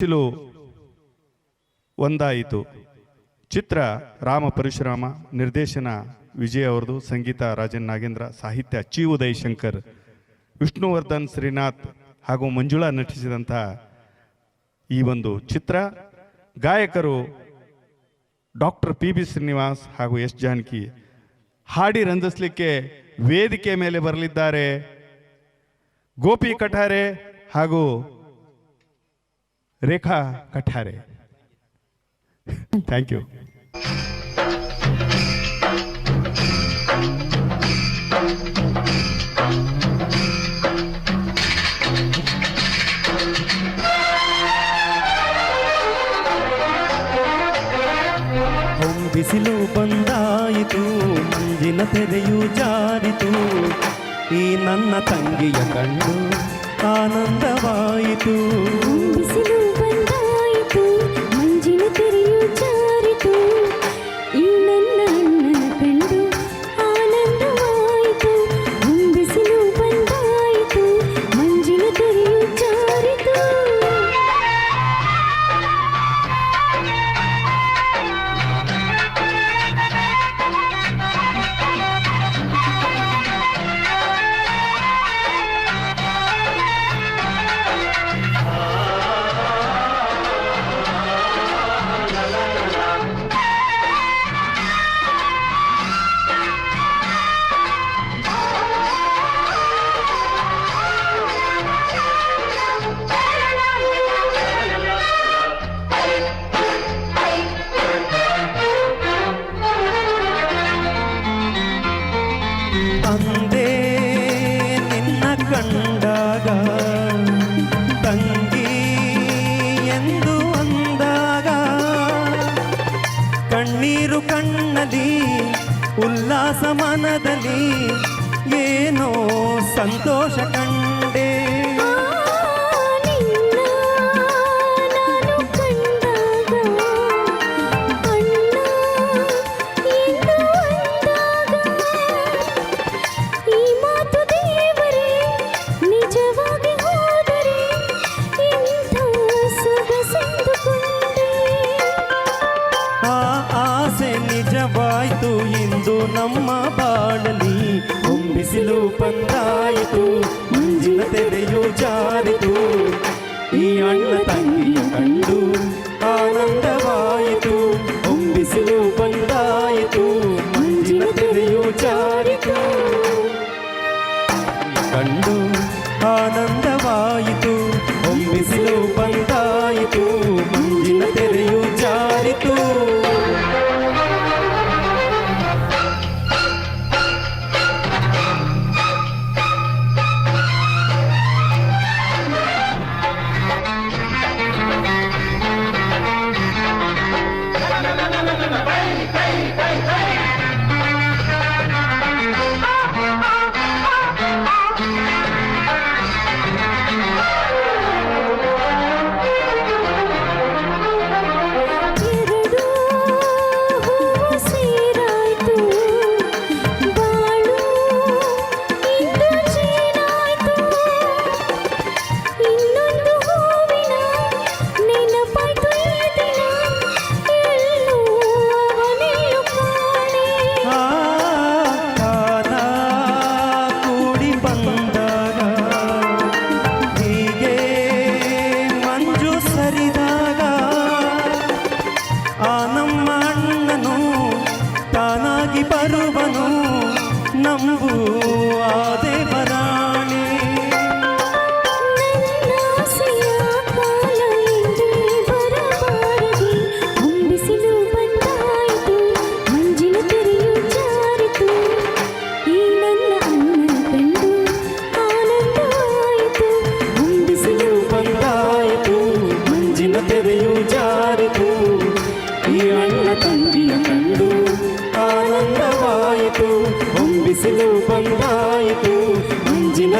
ಬಿಸಿಲು ಒಂದಾಯಿತು. ಚಿತ್ರ ರಾಮ ಪರಶುರಾಮ, ನಿರ್ದೇಶನ ವಿಜಯ್ ಅವರದು ಸಂಗೀತ ರಾಜನ್ ನಾಗೇಂದ್ರ, ಸಾಹಿತ್ಯ ಚಿ ಉದಯ್ ಶಂಕರ್ ವಿಷ್ಣುವರ್ಧನ್ ಶ್ರೀನಾಥ್ ಹಾಗೂ ಮಂಜುಳಾ ನಟಿಸಿದಂತಹ ಈ ಒಂದು ಚಿತ್ರ. ಗಾಯಕರು ಡಾಕ್ಟರ್ ಪಿ ಬಿ ಶ್ರೀನಿವಾಸ್ ಹಾಗೂ ಎಸ್ ಜಾನಕಿ. ಹಾಡಿ ರಂಜಿಸಲಿಕ್ಕೆ ವೇದಿಕೆ ಮೇಲೆ ಬರಲಿದ್ದಾರೆ ಗೋಪಿ ಕಠಾರೆ ಹಾಗೂ ರೇಖಾ ಕಠಾರೆ. ಥ್ಯಾಂಕ್ ಯು ಬಿಸಿಲು ಬಂದಾಯಿತು ಮಂಜಿನ ತೆರೆಯು ಜಾರಿತು. ಈ ನನ್ನ ತಂಗಿಯ ಕಂಡು ಆನಂದವಾಯಿತು. ಕಣ್ಣಲ್ಲಿ ಉಲ್ಲಾಸ ಮನದಲ್ಲಿ ಏನೋ ಸಂತೋಷ ಕಂಡೆ ನಿಜವಾಯ್ತು ಎಂದು ನಮ್ಮ ಬಾಳಲಿ ಬಿಸಿಲು ಬಂದಾಯಿತು ಮಂಜಿನ ತೆರೆಯು ಜಾರಿತು ಈ ಅಣ್ಣ ತಂಗಿಯ ಕಂಡು ಆನಂದವಾಯಿತು ಬಿಸಿಲು ಬಂದಾಯಿತು ಮುಂಜಿನ ತೆರೆಯು ಜಾರಿತು ಕಂಡು ಆನಂದ इस दो बंदाई को मंजिल